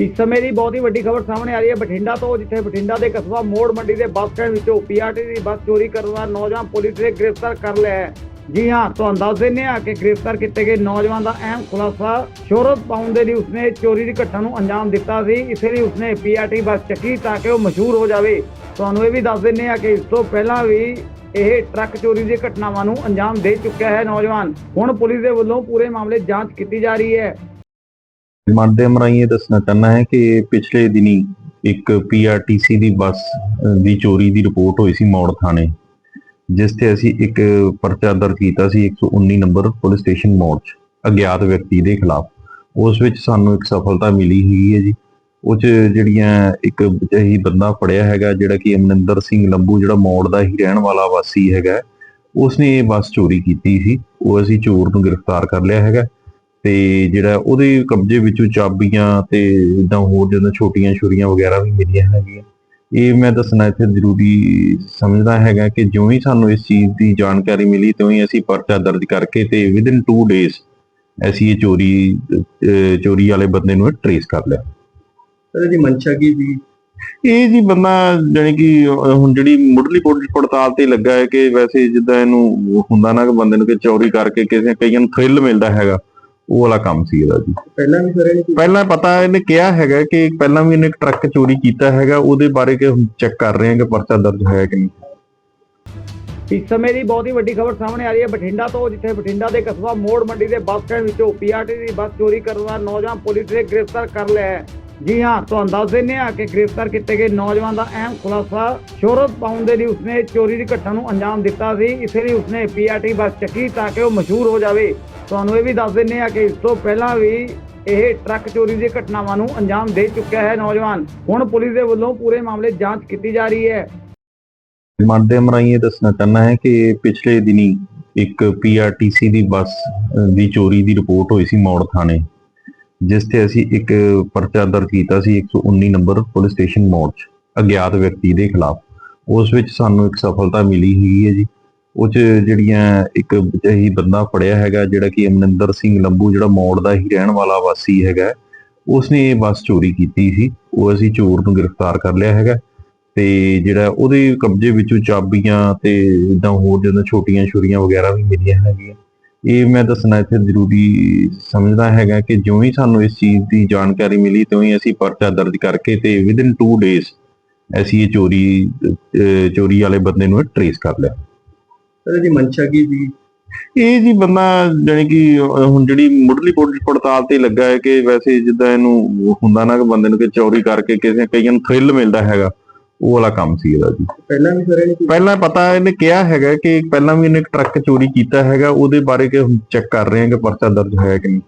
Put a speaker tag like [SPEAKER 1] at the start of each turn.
[SPEAKER 1] ਇਸ ਸਮੇਂ ਦੀ ਬਹੁਤ ਹੀ ਵੱਡੀ ਖਬਰ ਸਾਹਮਣੇ ਆ ਰਹੀ ਹੈ। ਬਠਿੰਡਾ ਤੋਂ ਜਿੱਥੇ ਬਠਿੰਡਾ ਦੇ ਕਸਬਾ ਮੋੜ ਮੰਡੀ ਦੇ ਬੱਸ ਸਟੈਂਡ ਵਿੱਚੋਂ ਪੀਆਰਟੀ ਦੀ ਬੱਸ ਚੋਰੀ ਕਰਨ ਵਾਲਾ ਨੌਜਵਾਨ ਪੁਲਿਸ ਨੇ ਗ੍ਰਿਫਤਾਰ ਕਰ ਲਿਆ ਹੈ। ਜੀ ਹਾਂ, ਤੁਹਾਨੂੰ ਦੱਸ ਦਿੰਦੇ ਹਾਂ ਕਿ ਗ੍ਰਿਫਤਾਰ ਕੀਤੇ ਗਏ ਨੌਜਵਾਨ ਦਾ ਅਹਿਮ ਖੁਲਾਸਾ ਸ਼ੋਹਰਤ ਪਾਉਣ ਦੇ ਲਈ ਉਸਨੇ ਚੋਰੀ ਦੀ ਘਟਨਾ ਨੂੰ ਅੰਜਾਮ ਦਿੱਤਾ ਸੀ। ਇਸੇ ਲਈ ਉਸਨੇ ਪੀਆਰਟੀ ਬੱਸ ਚੱਕੀ ਤਾਂ ਕਿ ਉਹ ਮਸ਼ਹੂਰ ਹੋ ਜਾਵੇ। ਤੁਹਾਨੂੰ ਇਹ ਵੀ ਦੱਸ ਦਿੰਦੇ ਹਾਂ ਕਿ ਇਸ ਤੋਂ ਪਹਿਲਾਂ ਵੀ ਇਹ ਟਰੱਕ ਚੋਰੀ ਦੀ ਘਟਨਾਵਾਂ ਨੂੰ ਅੰਜਾਮ ਦੇ ਚੁੱਕਿਆ ਹੈ ਨੌਜਵਾਨ। ਹੁਣ ਪੁਲਿਸ ਦੇ ਵੱਲੋਂ ਪੂਰੇ ਮਾਮਲੇ ਜਾਂਚ ਕੀਤੀ ਜਾ ਰਹੀ ਹੈ।
[SPEAKER 2] ਮਾਧਿਅਮ ਰਾਹੀਂ ਇਹ ਦੱਸਣਾ ਚਾਹੁੰਦਾ ਹੈ ਕਿ ਪਿਛਲੇ ਦਿਨੀ ਇੱਕ ਪੀਆਰਟੀਸੀ ਦੀ ਬੱਸ ਦੀ ਚੋਰੀ ਦੀ ਰਿਪੋਰਟ ਹੋਈ ਸੀ ਮੌੜ ਥਾਣੇ, ਜਿਸ ਤੇ ਅਸੀਂ ਇੱਕ ਪਰਚਾ ਦਰਜ ਕੀਤਾ ਸੀ 119 ਨੰਬਰ ਪੁਲਿਸ ਸਟੇਸ਼ਨ ਮੌੜ 'ਚ, ਅਗਿਆਤ ਵਿਅਕਤੀ ਦੇ ਖਿਲਾਫ। ਉਸ ਵਿੱਚ ਸਾਨੂੰ ਇੱਕ ਸਫਲਤਾ ਮਿਲੀ ਹੈਗੀ ਹੈ ਜੀ। ਉਹ 'ਚ ਜਿਹੜੀਆਂ ਇੱਕ ਇਹੀ ਬੰਦਾ ਫੜਿਆ ਹੈਗਾ, ਜਿਹੜਾ ਕਿ ਅਮਨਿੰਦਰ ਸਿੰਘ ਲੰਬੂ, ਜਿਹੜਾ ਮੌੜ ਦਾ ਹੀ ਰਹਿਣ ਵਾਲਾ ਵਾਸੀ ਹੈਗਾ, ਉਸਨੇ ਇਹ ਬੱਸ ਚੋਰੀ ਕੀਤੀ ਸੀ। ਉਹ ਅਸੀਂ ਚੋਰ ਨੂੰ ਗ੍ਰਿਫਤਾਰ ਕਰ ਲਿਆ ਹੈਗਾ। ਤੇ ਜਿਹੜਾ ਉਹਦੇ ਕਬਜ਼ੇ ਵਿੱਚੋਂ ਚਾਬੀਆਂ ਤੇ ਇਦਾਂ ਹੋਰ ਜਿੱਦਾਂ ਛੋਟੀਆਂ ਛੁਰੀਆਂ ਵਗੈਰਾ ਵੀ ਮਿਲੀਆਂ ਹੈਗੀਆਂ। ਇਹ ਮੈਂ ਦੱਸਣਾ ਇੱਥੇ ਜ਼ਰੂਰੀ ਸਮਝਦਾ ਹੈਗਾ ਕਿ ਜਿਉਂ ਹੀ ਸਾਨੂੰ ਇਸ ਚੀਜ਼ ਦੀ ਜਾਣਕਾਰੀ ਮਿਲੀ ਤਿਉਂ ਹੀ ਅਸੀਂ ਪਰਚਾ ਦਰਜ ਕਰਕੇ ਤੇ ਵਿਦਿਨ 2 ਡੇਜ਼ ਅਸੀਂ ਇਹ ਚੋਰੀ ਚੋਰੀ ਵਾਲੇ ਬੰਦੇ ਨੂੰ ਟ੍ਰੇਸ ਕਰ ਲਿਆ।
[SPEAKER 3] ਸਰ ਜੀ ਮਨਸ਼ਾ ਕੀ ਸੀ?
[SPEAKER 2] ਇਹ ਜੀ ਬੰਦਾ ਜਾਨੀ ਕਿ ਹੁਣ ਜਿਹੜੀ ਮੁੱਢਲੀ ਪੜਤਾਲ ਤੇ ਲੱਗਾ ਹੈ ਕਿ ਵੈਸੇ ਜਿੱਦਾਂ ਇਹਨੂੰ ਹੁੰਦਾ ਨਾ ਕਿ ਬੰਦੇ ਨੂੰ ਕਿ ਚੋਰੀ ਕਰਕੇ ਕਿਸੇ ਕਈਆਂ ਨੂੰ ਥ੍ਰਿਲ ਮਿਲਦਾ ਹੈਗਾ। ਉਹ ਵਾਲਾ ਕੰਮ ਸੀ ਇਹਦਾ ਜੀ।
[SPEAKER 3] ਪਹਿਲਾਂ ਵੀ ਸਰ ਇਹਨੇ
[SPEAKER 2] ਪਹਿਲਾਂ ਪਤਾ ਇਹਨੇ ਕਿਹਾ ਹੈਗਾ ਕਿ ਪਹਿਲਾਂ ਵੀ ਇਹਨੇ ਇੱਕ ਟਰੱਕ ਚੋਰੀ ਕੀਤਾ ਹੈਗਾ ਉਹਦੇ ਬਾਰੇ ਕਿ ਚੈੱਕ ਕਰ ਰਹੇ ਹਾਂ ਕਿ ਪਰਚਾ ਦਰਜ ਹੋਇਆ ਕਿ ਨਹੀਂ।
[SPEAKER 1] ਇਸ ਸਮੇਂ ਦੀ ਬਹੁਤ ਹੀ ਵੱਡੀ ਖਬਰ ਸਾਹਮਣੇ ਆ ਰਹੀ ਹੈ। ਬਠਿੰਡਾ ਤੋਂ ਜਿੱਥੇ ਬਠਿੰਡਾ ਦੇ ਕਸਬਾ ਮੋੜ ਮੰਡੀ ਦੇ ਬੱਸ ਸਟੈਂਡ ਵਿੱਚੋਂ ਪੀਆਰਟੀ ਦੀ ਬੱਸ ਚੋਰੀ ਕਰਨ ਵਾਲਾ ਨੌਜਵਾਨ ਪੁਲਿਸ ਨੇ ਗ੍ਰਿਫਤਾਰ ਕਰ ਲਿਆ ਹੈ। ਜੀ ਹਾਂ ਤੁਹਾਨੂੰ ਦੱਸ ਦਿੰਦੇ ਹਾਂ ਕਿ ਗ੍ਰਿਫਤਾਰ ਕੀਤੇ ਗਏ ਨੌਜਵਾਨ ਦਾ ਅਹਿਮ ਖੁਲਾਸਾ ਸ਼ੋਹਰਤ ਪਾਉਣ ਦੇ ਲਈ ਉਸਨੇ ਚੋਰੀ ਦੀ ਘਟਨਾ ਨੂੰ ਅੰਜਾਮ ਦਿੱਤਾ ਸੀ। ਇਸੇ ਲਈ ਉਸਨੇ ਪੀਆਰਟੀ ਬੱਸ ਚੱਕੀ ਤਾਂ ਕਿ ਉਹ ਮਸ਼ਹੂਰ ਹੋ ਜਾਵੇ। ਤੁਹਾਨੂੰ ਇਹ ਵੀ ਦੱਸ ਦਿੰਦੇ ਹਾਂ ਕਿ ਇਸ ਤੋਂ ਪਹਿਲਾਂ ਵੀ ਇਹ ਟਰੱਕ ਚੋਰੀ ਦੀ ਘਟਨਾਵਾਂ ਨੂੰ ਅੰਜਾਮ ਦੇ ਚੁੱਕਿਆ ਹੈ ਨੌਜਵਾਨ। ਹੁਣ ਪੁਲਿਸ ਦੇ ਵੱਲੋਂ ਪੂਰੇ ਮਾਮਲੇ ਜਾਂਚ ਕੀਤੀ ਜਾ ਰਹੀ ਹੈ।
[SPEAKER 2] ਮਾਧਿਅਮ ਰਾਹੀਂ ਇਹ ਦੱਸਣਾ ਚਾਹੁੰਦਾ ਹੈ ਕਿ ਪਿਛਲੇ ਦਿਨੀ ਇੱਕ ਪੀਆਰਟੀਸੀ ਦੀ ਬੱਸ ਦੀ ਚੋਰੀ ਦੀ ਰਿਪੋਰਟ ਹੋਈ ਸੀ ਮੌੜ ਥਾਣੇ, ਜਿਸ ਤੇ ਅਸੀਂ ਇੱਕ ਪਰਚਾ ਦਰਜ ਕੀਤਾ ਸੀ 119 ਨੰਬਰ ਪੁਲਿਸ ਸਟੇਸ਼ਨ ਮੌੜ 'ਚ, ਅਗਿਆਤ ਵਿਅਕਤੀ ਦੇ ਖਿਲਾਫ। ਉਸ ਵਿੱਚ ਸਾਨੂੰ ਇੱਕ ਸਫਲਤਾ ਮਿਲੀ ਹੈਗੀ ਹੈ ਜੀ। ਉਹ 'ਚ ਜਿਹੜੀਆਂ ਇੱਕ ਇਹੀ ਬੰਦਾ ਫੜਿਆ ਹੈਗਾ, ਜਿਹੜਾ ਕਿ ਅਮਨਿੰਦਰ ਸਿੰਘ ਲੰਬੂ, ਜਿਹੜਾ ਮੌੜ ਦਾ ਹੀ ਰਹਿਣ ਵਾਲਾ ਵਾਸੀ ਹੈਗਾ, ਉਸਨੇ ਇਹ ਬੱਸ ਚੋਰੀ ਕੀਤੀ ਸੀ। ਉਹ ਅਸੀਂ ਚੋਰ ਨੂੰ ਗ੍ਰਿਫਤਾਰ ਕਰ ਲਿਆ ਹੈਗਾ ਤੇ ਜਿਹੜਾ ਉਹਦੇ ਕਬਜ਼ੇ ਵਿੱਚੋਂ ਚਾਬੀਆਂ ਤੇ ਇਦਾਂ ਹੋਰ ਜਿੱਦਾਂ ਛੋਟੀਆਂ ਛੁਰੀਆਂ ਵਗੈਰਾ ਵੀ ਮਿਲੀਆਂ ਹੈਗੀਆਂ। ਇਹ ਮੈਂ ਦੱਸਣਾ ਇੱਥੇ ਜ਼ਰੂਰੀ ਸਮਝਦਾ ਹੈਗਾ ਕਿ ਜਿਉਂ ਹੀ ਸਾਨੂੰ ਇਸ ਚੀਜ਼ ਦੀ ਜਾਣਕਾਰੀ ਮਿਲੀ, ਤਿਉਂ ਹੀ ਅਸੀਂ ਪਰਚਾ ਦਰਜ ਕਰਕੇ ਤੇ ਵਿਦਿਨ 2 ਡੇਜ਼ ਅਸੀਂ ਇਹ ਚੋਰੀ ਚੋਰੀ ਵਾਲੇ ਬੰਦੇ ਨੂੰ ਟ੍ਰੇਸ ਕਰ ਲਿਆ।
[SPEAKER 3] ਸਰ ਜੀ ਮਨਸ਼ਾ ਕੀ ਸੀ
[SPEAKER 2] ਇਹ ਜੀ ਬੰਦਾ ਜਾਨੀ ਕਿ ਹੁਣ ਜਿਹੜੀ ਮੁੱਢਲੀ ਪੜਤਾਲ ਤੇ ਲੱਗਾ ਹੈ ਕਿ ਵੈਸੇ ਜਿੱਦਾਂ ਇਹਨੂੰ ਹੁੰਦਾ ਨਾ ਕਿ ਬੰਦੇ ਨੂੰ ਕਿ ਚੋਰੀ ਕਰਕੇ ਕਿਸੇ ਕਈਆਂ ਨੂੰ ਥ੍ਰਿਲ ਮਿਲਦਾ ਹੈਗਾ ਉਹ ਵਾਲਾ ਕੰਮ ਸੀ ਇਹਦਾ ਜੀ।
[SPEAKER 3] ਪਹਿਲਾਂ ਵੀ ਕੋਈ
[SPEAKER 2] ਪਹਿਲਾਂ ਪਤਾ ਇਹਨੇ ਕਿਹਾ ਹੈਗਾ ਕਿ ਪਹਿਲਾਂ ਵੀ ਇਹਨੇ ਇੱਕ ਟਰੱਕ ਚੋਰੀ ਕੀਤਾ ਹੈਗਾ ਉਹਦੇ ਬਾਰੇ ਕਿ ਚੈੱਕ ਕਰ ਰਹੇ ਹਾਂ ਕਿ ਪਰਚਾ ਦਰਜ ਹੋਇਆ ਕਿ ਨਹੀਂ।